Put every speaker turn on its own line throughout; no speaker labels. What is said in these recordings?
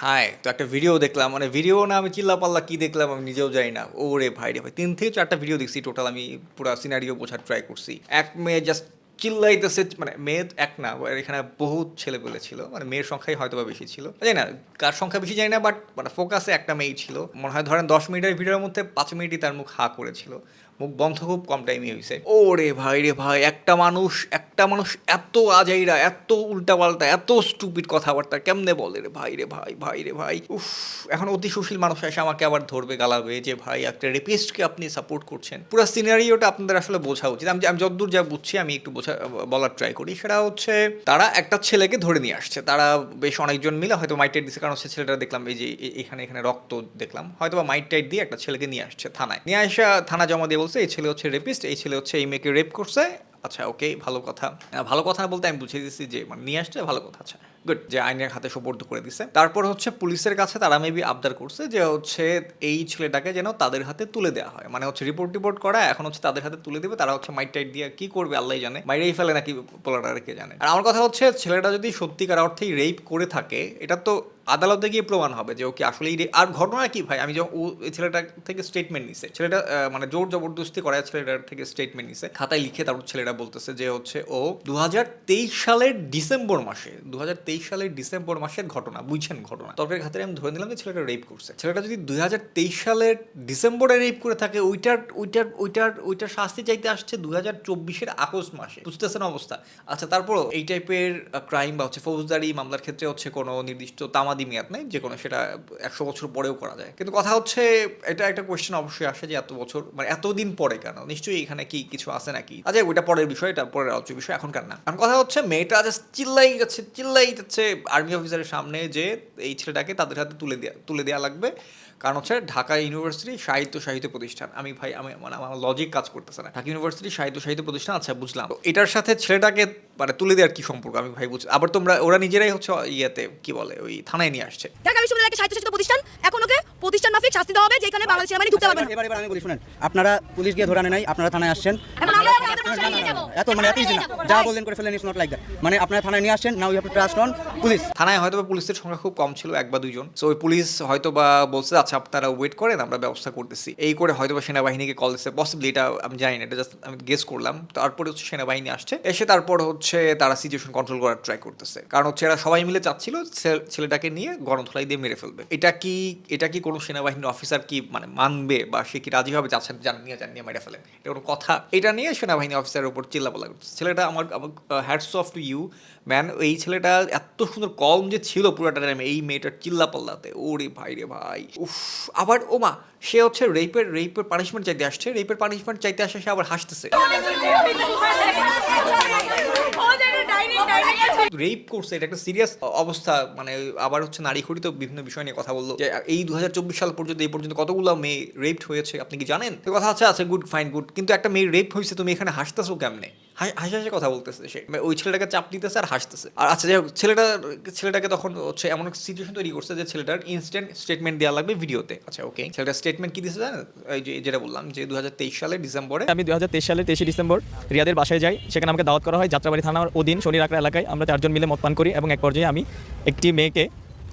ভাই তো একটা ভিডিও দেখলাম মানে ভিডিও না আমি চিল্লা পাল্লা কি দেখলাম আমি নিজেও জানি না। ও রে ভাই রে ভাই, তিন থেকে চারটা ভিডিও দেখছি টোটাল আমি পুরো সিনারিও বোঝার ট্রাই করছি। এক মেয়ে জাস্ট চিল্লাইতেছে মানে মেয়ে এক না এখানে বহুত ছেলে পেলে ছিল মানে মেয়ের সংখ্যাই হয়তো বা বেশি ছিল। জানি না কার সংখ্যা বেশি জানি না বাট মানে ফোকাসে একটা মেয়েই ছিল। মনে হয় ধরেন দশ মিনিটের ভিডিওর মধ্যে পাঁচ মিনিটই তার মুখ হা করেছিল। মুখ বন্ধ খুব কম টাইমই হয়েছে ও রে ভাই রে ভাই, একটা মানুষ একটা মানুষ এত আজাইরা, এত উল্টাপাল্টা, এত স্টুপিড কথাবার্তা কেমনে বলে রে ভাই রে ভাই ভাই রে ভাই? উফ, এখন অতি সুশীল মানুষ এসে আমাকে আবার ধরবে গালাবে যে ভাই, একটা রেপিস্টকে আপনি সাপোর্ট করছেন। পুরো সিনারিওটা আপনাদের আসলে বোঝা উচিত। আমি আমি যতদূর যা বুঝছি, আমি একটু বোঝা, বলার ট্রাই করি। সেটা হচ্ছে, তারা একটা ছেলেকে ধরে নিয়ে আসছে। তারা বেশ অনেকজন মিলে হয়তো মাইট টাইট দিচ্ছে কারণ সে ছেলেটা দেখলাম, এই যে এখানে এখানে রক্ত দেখলাম। হয়তো বা মাইট টাইট দিয়ে একটা ছেলেকে নিয়ে আসছে থানায়। নিয়ে আসা, থানা জমা দিয়ে বলছে, এই ছেলে হচ্ছে রেপিস্ট এই ছেলে হচ্ছে এই মেয়েকে রেপ করছে। আচ্ছা ওকে, ভালো কথা। ভালো কথা বলতে আমি বুঝিয়ে দিচ্ছি যে মানে নিয়ে আসছে, ভালো কথা আচ্ছা গুড যে আইনের হাতে সোপর্দ করে দিছে। তারপর হচ্ছে পুলিশের কাছে তারা মেবি আবদার করছে যে, হচ্ছে এই ছেলেটাকে যেন তাদের হাতে তুলে দেওয়া হয়। মানে হচ্ছে রিপোর্ট টিপোর্ট করা, এখন হচ্ছে তাদের হাতে তুলে দেবে, তারা হচ্ছে মাইট টাইট দিয়ে কি করবে আল্লাহ জানে। মাইরেই ফেলে নাকি পোলাটা কে জানে। আর আমার কথা হচ্ছে, ছেলেটা যদি সত্যিকার অর্থেই রেপ করে থাকে, এটা তো আদালতে গিয়ে প্রমাণ হবে যে ওকে আসলেই আর ঘটনা কি ভাই? আমি যখন ও ছেলেটা থেকে স্টেটমেন্ট নিছে, ছেলেটা মানে জোর জবরদস্তি করায় ছেলেটার থেকে স্টেটমেন্ট নিছে, খাতায় লিখে তারপর ছেলেটা বলতেছে যে হচ্ছে ও দুহাজার তেইশ সালের ডিসেম্বর মাসে, দুহাজার তেইশ সালের ডিসেম্বর মাসের ঘটনা, বুঝছেন ঘটনা। তর্কের খাতিরে আমি ধরে নিলাম যে ছেলেটা রেপ করছে। ছেলেটা যদি দুই সালের ডিসেম্বরে রেপ করে থাকে, ওইটার ওইটার ওইটার ওইটার শাস্তি চাইতে আসছে দু হাজার চব্বিশের আগস্ট মাসে। বুঝতেছেন অবস্থা? আচ্ছা তারপরও এই টাইপের ক্রাইম বা হচ্ছে ফৌজদারি মামলার ক্ষেত্রে হচ্ছে কোনো নির্দিষ্ট তামাদি মেয়াদ নেই, যে কোনো সেটা একশো বছর পরেও করা যায়। কিন্তু কথা হচ্ছে, এটা একটা কোয়েশ্চেন অবশ্যই আসে যে এত বছর মানে এতদিন পরে কেন? নিশ্চয়ই এখানে কি কিছু আছে নাকি? আচ্ছা ওইটা পরের বিষয়, এটা পরের আলোচ্য বিষয়, এখনকার না। এখন কথা হচ্ছে, মেয়েটা জাস্ট চিল্লাই যাচ্ছে চিল্লাই যাচ্ছে আর্মি অফিসারের সামনে যে এই ছেলেটাকে তাদের হাতে তুলে দেওয়া তুলে দেওয়া লাগবে। কারণ হচ্ছে, ঢাকা ইউনিভার্সিটি সাহিত্য সাহিত্য প্রতিষ্ঠান। আমি ভাই, আমি মানে আমার লজিক কাজ করতেছে না। ঢাকা ইউনিভার্সিটি সাহিত্য সাহিত্য প্রতিষ্ঠান আচ্ছা বুঝলাম। তো এটার সাথে ছেলেটাকে মানে তুলে দেওয়ার কি সম্পর্ক? আমি ভাই বুঝছি আবার তোমরা, ওরা নিজেরাই হচ্ছে ইয়েতে, কি বলে, ওই থানায় নিয়ে আসছে।
ঢাকা বিশ্ববিদ্যালয় একটা সাহিত্য প্রতিষ্ঠান। এখন ওকে প্রতিষ্ঠান মাফিক শাস্তি দেওয়া হবে যেখানে বাংলাদেশের মানে ঢুকতে পারবে না।
এবার এবার আমি বলি শুনেন আপনারা পুলিশ গিয়ে ধরে নাই আপনারা থানায় আসছেন।
এখন আমরা
এত মানে এত ইজি না। যা বললেন করে ফেলেন ইটস নট লাইক দ্যাট মানে আপনারা থানায় নিয়ে আসছেন now you have to trust on police
থানায় হয়তো পুলিশের সংখ্যা খুব কম ছিল এক বা দুইজন। সো ওই পুলিশ হয়তো বা বলছে আচ্ছা আপনারা ওয়েট করেন আমরা ব্যবস্থা করতেছি। এই করে হয়তো বা সেনাবাহিনীকে কল দিচ্ছে। পসিবলি এটা আমি জানি না এটা জাস্ট আমি গেস করলাম। তারপরে হচ্ছে সেনাবাহিনী আসছে। এসে তারপর হচ্ছে তারা সিচুয়েশন কন্ট্রোল করার ট্রাই করতেছে। কারণ হচ্ছে এরা সবাই মিলে চাচ্ছিল ছেলেটাকে নিয়ে গণধোলাই দিয়ে মেরে ফেলবে। এটা কি এটা কি কোনো সেনাবাহিনীর অফিসার কি মানে মানবে বা সে কি রাজি হবে যাচ্ছেন জান নিয়ে, যান নিয়ে মেরে ফেলেন? এটা কোনো কথা। এটা নিয়ে সেনাবাহিনী অফিসারের উপর চিল্লাপাল্লা করছে ছেলেটা আমার hats off to you man এই ছেলেটা এত সুন্দর কম যে ছিল পুরোটা টাইমে এই মেয়েটার চিল্লাপাল্লাতে। ওরে ভাই রে ভাই। উফ, আবার ও মা, সে হচ্ছে রেপের রেপের পানিশমেন্ট চাইতে আসছে। রেপের পানিশমেন্ট চাইতে আসে সে আবার হাসতেছে। রেপ করছে এটা একটা সিরিয়াস অবস্থা মানে আবার হচ্ছে নারী খড়ি তো বিভিন্ন বিষয় নিয়ে কথা বলল। যে এই দু হাজার চব্বিশ সাল পর্যন্ত, এই পর্যন্ত কতগুলো মেয়ে রেপড হয়েছে, আপনি কি জানেন? কথা আছে আছে গুড ফাইন গুড কিন্তু একটা মেয়ে রেপ হয়েছে, তুমি এখানে হাসতেছো কেমনে? হাসি হাসি কথা বলতেছে সে। মানে ওই ছেলেটাকে চাপ দিতেছে আর হাসতেছে। আর আচ্ছা যাই ছেলেটা ছেলেটাকে তখন হচ্ছে এমন একটা সিচুয়েশন তৈরি করছে যে ছেলেটার ইনস্ট্যান্ট স্টেটমেন্ট দেওয়া লাগবে ভিডিওতে আচ্ছা ওকে ছেলেটার স্টেটমেন্ট কি দিয়েছে জানেন? এই যে যেটা বললাম যে দু হাজার তেইশ সালের ডিসেম্বরে
আমি দু হাজার তেইশ সালের তেইশে ডিসেম্বর রিয়াদের বাসায় যাই। সেখানে আমাকে দাওয়াত করা হয় যাত্রাবাড়ি থানার অধীন শনির আকড়া এলাকায়। আমরা চারজন মিলে মদ পান করি এবং এক পর্যায়ে আমি একটি মেয়েকে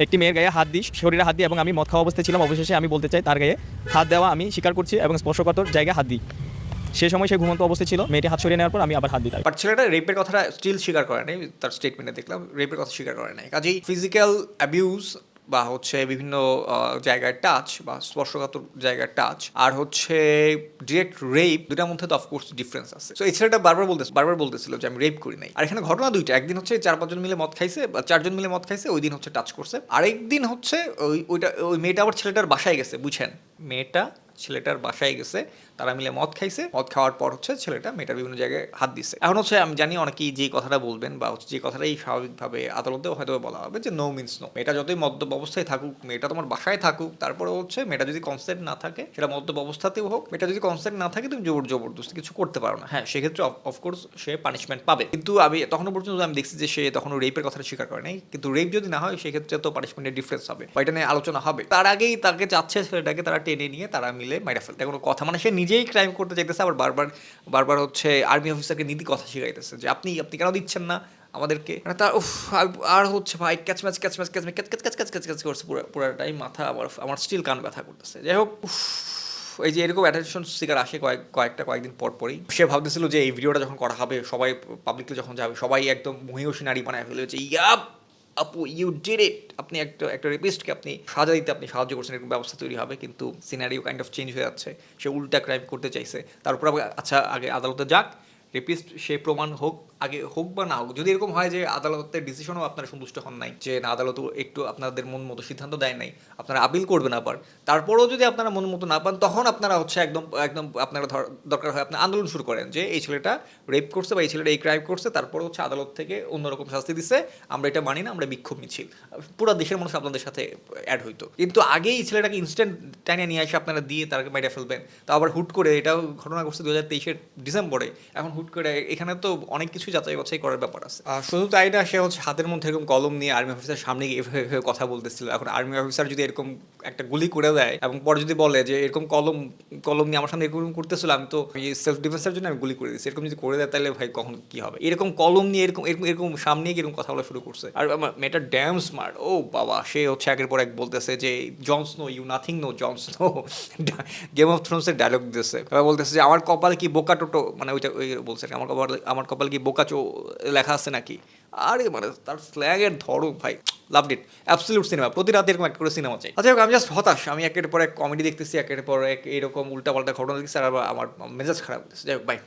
একটি মেয়ের গায়ে হাত দিই, শরীরে হাত দিই এবং আমি মদ খাওয়া অবস্থায় ছিলাম। অবশেষে আমি বলতে চাই, তার গায়ে হাত দেওয়া আমি স্বীকার করছি এবং স্পর্শকাতর জায়গায় হাত দিই। সে সময় সে ঘুমন্ত অবস্থায় ছিল। মেয়েটি হাত সরিয়ে নেওয়ার পর আমি আবার হাত দিই তাকে।
বাট ছেলেটা রেপের কথাটা স্টিল স্বীকার করে নাই, তার স্টেটমেন্টে দেখলাম, রেপের কথা স্বীকার করে নাই। কাজেই ফিজিক্যাল অ্যাবিউজ বা হচ্ছে বিভিন্ন জায়গায় টাচ বা স্পর্শকাতর জায়গায় টাচ আর হচ্ছে ডিরেক্ট রেপ দুটার মধ্যে তো অফকোর্স ডিফারেন্স আছে। তো এই ছেলেটা বারবার বলতে বারবার বলতেছিল যে আমি রেপ করি নাই। আর এখানে ঘটনা দুইটা, একদিন হচ্ছে চার পাঁচজন মিলে মদ খাইছে, বা চারজন মিলে মদ খাইছে ওই দিন হচ্ছে টাচ করছে। আরেকদিন হচ্ছে ওই, ওইটা, ওই মেয়েটা আবার ছেলেটার বাসায় গেছে, বুঝছেন? মেয়েটা ছেলেটার বাসায় গেছে, তারা মিলে মদ খাইছে। মদ খাওয়ার পর হচ্ছে ছেলেটা মেয়েটা বিভিন্ন জায়গায় হাত দিচ্ছে এখন হচ্ছে আমি জানি অনেকেই যে কথাটা বলবেন বা হচ্ছে যে কথাটাই স্বাভাবিকভাবে আদালতেও হয়তো বলা হবে যে নো মিনস নো মেয়েটা যতই মদ্যপ অবস্থায় থাকুক, মেয়েটা তোমার বাসায় থাকুক তারপরে হচ্ছে মেয়েটা যদি কনসেন্ট না থাকে, সেটা মদ্যপ অবস্থাতেও হোক, মেয়েটা যদি কনসেন্ট না থাকে, তুমি জবর জবরদস্তি কিছু করতে পারো না। হ্যাঁ সেক্ষেত্রে অফকোর্স সে পানিশমেন্ট পাবে। কিন্তু আমি তখনও পর্যন্ত আমি দেখছি যে সে তখনও রেপের কথাটা স্বীকার করে নাই। কিন্তু রেপ যদি না হয়, সেক্ষেত্রে তো পানিশমেন্টের ডিফারেন্স হবে। বা এটা নিয়ে আলোচনা হবে। তার আগেই তাকে চাচ্ছে ছেলেটাকে, তারা টেনে নিয়ে তারা মিলে মাইরা ফেলতে। কোনো কথা মানে সে নিজেই ক্রাইম করতে চাইতেছে আবার বারবার বারবার হচ্ছে আর্মি অফিসারকে নীতি কথা শিখাইতেছে যে আপনি আপনি কেন দিচ্ছেন না আমাদেরকে? মানে তার উফ আর- হচ্ছে ভাই catch match catch match catch match catch catch catch catch catch করছে পুরো পুরোটাই মাথা আমার আমার স্টিল কান ব্যথা করতেছে। যাই হোক উফ, এই যে এরকম অ্যাটেনশন স্পিকার আসে কয়েক কয়েকটা কয়েকদিন পর পরই। সে ভাবতেছিল যে এই ভিডিওটা যখন করা হবে সবাই পাবলিকলি যখন যাবে সবাই একদম মহিষী নারী বানায় ফেলে ফেলেছে ইয়াপ! আপু ইউ ডিড ইট আপনি একটা একটা রেপিস্টকে আপনি সাজা দিতে আপনি সাহায্য করছেন, এরকম ব্যবস্থা তৈরি হবে, কিন্তু সিনারিও কাইন্ড অফ চেঞ্জ হয়ে যাচ্ছে। সে উল্টা ক্রাইম করতে চাইছে। তার উপর আচ্ছা আগে আদালতে যাক। রেপিস্ট সে প্রমাণ হোক, আগে হোক বা না হোক, যদি এরকম হয় যে আদালতের ডিসিশনও আপনারা সন্তুষ্ট হন নাই, যে না আদালত একটু আপনাদের মন মতো সিদ্ধান্ত দেয় নাই, আপনারা আপিল করবেন আবার, তারপরেও যদি আপনারা মন মতো না পান, তখন আপনারা হচ্ছে একদম একদম আপনারা দরকার হয় আপনার আন্দোলন শুরু করেন, যে এই ছেলেটা রেপ করছে বা এই ছেলেটা এই ক্রাইম করছে, তারপরে হচ্ছে আদালত থেকে অন্যরকম শাস্তি দিচ্ছে আমরা এটা মানি না, আমরা বিক্ষোভ মিছিল। পুরো দেশের মানুষ আপনাদের সাথে অ্যাড হইতো। কিন্তু আগেই এই ছেলেটাকে ইনস্ট্যান্ট টাইনে নিয়ে এসে আপনারা দিয়ে তাকে মেরে ফেলবেন, তো আবার হুট করে এটাও ঘটনা ঘটছে দু হাজার তেইশের ডিসেম্বরে, এখন হুট করে এখানে তো অনেক কিছু যাচাই বাছাই করার ব্যাপার আছে। আর শুধু তাই না, সে হচ্ছে হাতের মধ্যে এরকম কলম নিয়ে আর্মি অফিসার সামনে গিয়ে এভাবে কথা বলতেছিল। এখন আর্মি অফিসার যদি এরকম একটা গুলি করে দেয় এবং পরে যদি বলে যে এরকম কলম কলম নিয়ে আমার সামনে এরকম করতেছিল, আমি তো সেলফ ডিফেন্সের জন্য আমি গুলি করে দিচ্ছি এরকম যদি করে দেয়, তাহলে ভাই কখন কি হবে? এরকম কলম নিয়ে এরকম এরকম এরকম সামনে গিয়ে এরকম কথা বলা শুরু করছে। আর আমার মেয়েটা ড্যাম স্মার্ট ও বাবা, সে হচ্ছে একের পর এক বলতেছে যে Jon Snow you nothing no Jon Snow game of থ্রোনসের dialogue দিতেছে। বলতেছে যে, আমার কপাল কি বোকা টোটো মানে ওইটা, ওই বলছে, আমার কপাল আমার কপাল কি বোকা চো লেখা আছে নাকি? আরে মানে তার স্ল্যাগের ধরো ভাই লাভ ইট অ্যাবসলিউট সিনেমা প্রতি রাতে এরকম একটা করে সিনেমা চাই। আচ্ছা আমি জাস্ট হতাশ, আমি একের পর এক কমেডি দেখতেছি, একের পর এক এরকম উল্টাপাল্টা ঘটনা দেখছি আর আমার মেজাজ খারাপ হচ্ছে। যাই হোক বাই